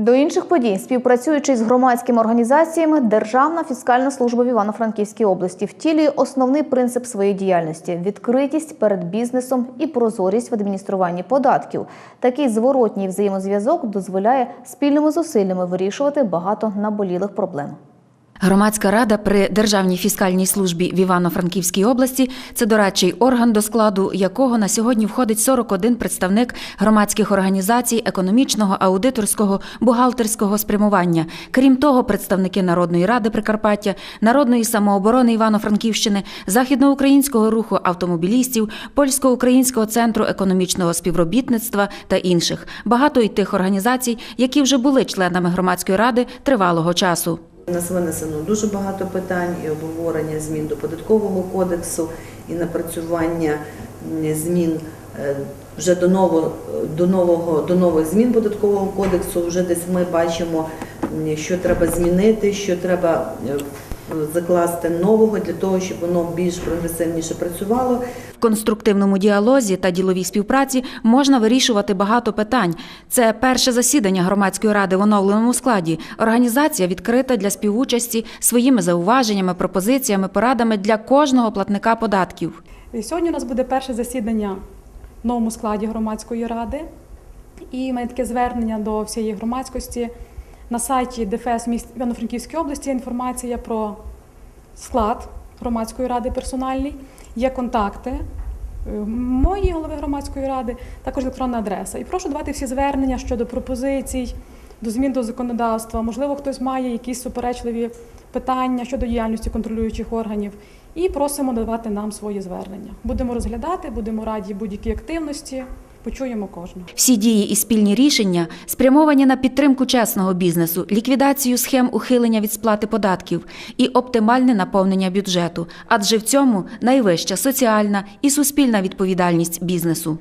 До інших подій, співпрацюючи з громадськими організаціями, Державна фіскальна служба в Івано-Франківській області втілює основний принцип своєї діяльності відкритість перед бізнесом і прозорість в адмініструванні податків. Такий зворотній взаємозв'язок дозволяє спільними зусиллями вирішувати багато наболілих проблем. Громадська рада при Державній фіскальній службі в Івано-Франківській області це дорадчий орган, до складу якого на сьогодні входить 41 представник громадських організацій економічного, аудиторського, бухгалтерського спрямування. Крім того, представники Народної ради Прикарпаття, Народної самооборони Івано-Франківщини, Західноукраїнського руху автомобілістів, Польсько-українського центру економічного співробітництва та інших. Багато й тих організацій, які вже були членами громадської ради тривалого часу. У нас винесено дуже багато питань і обговорення змін до податкового кодексу, і напрацювання змін е, вже до нового до нового до нових змін податкового кодексу. Вже десь ми бачимо, що треба змінити, що треба е, закласти нового для того, щоб воно більш прогресивніше працювало. В конструктивному діалозі та діловій співпраці можна вирішувати багато питань. Це перше засідання громадської ради в оновленому складі. Організація відкрита для співучасті своїми зауваженнями, пропозиціями, порадами для кожного платника податків. І Сьогодні у нас буде перше засідання в новому складі громадської ради. І в мене таке звернення до всієї громадськості. На сайті ДФС міст Івано-Франківської області є інформація про склад громадської ради персональний, є контакти е, моєї голови громадської ради, також електронна адреса. І прошу давати всі звернення щодо пропозицій, до змін до законодавства. Можливо, хтось має якісь суперечливі питання щодо діяльності контролюючих органів. І просимо давати нам свої звернення. Будемо розглядати, будемо раді будь-якій активності. Почуємо кожного. Всі дії і спільні рішення спрямовані на підтримку чесного бізнесу, ліквідацію схем ухилення від сплати податків і оптимальне наповнення бюджету, адже в цьому найвища соціальна і суспільна відповідальність бізнесу.